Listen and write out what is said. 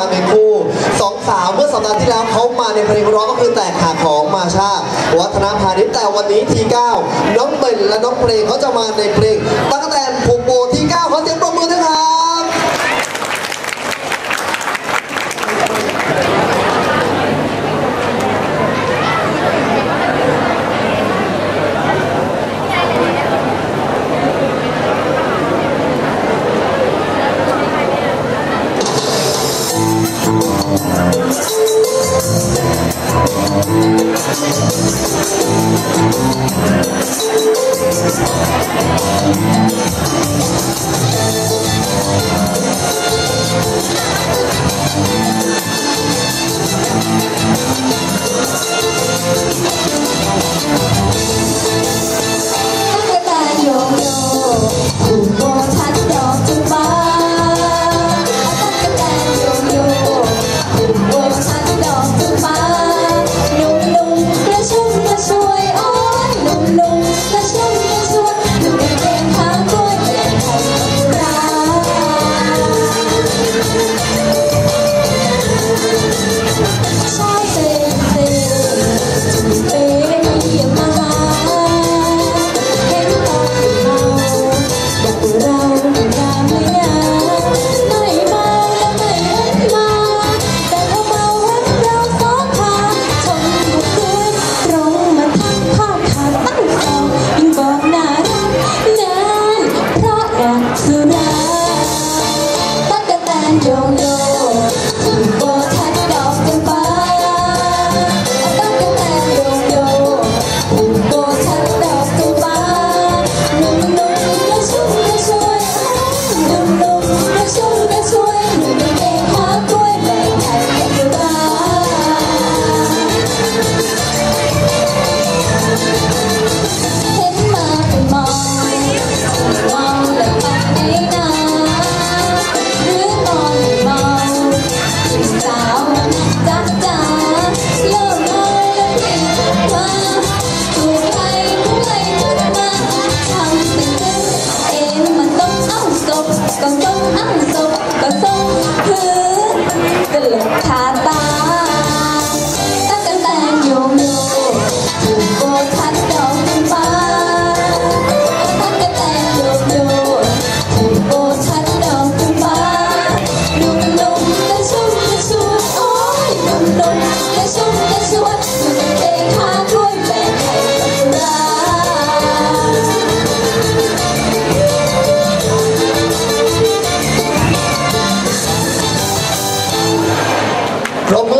กันเป็นคู่สองสาวเมื่อสัปดาห์ที่แล้วเขามาในเพลงร้องก็คือแตกหาของมาชา วัฒนพาณิชย์แต่วันนี้ทีเก้าน้องเบนและน้องเพลงเขาจะมาในเพลงตั้งแต่ トントンアントン Promueve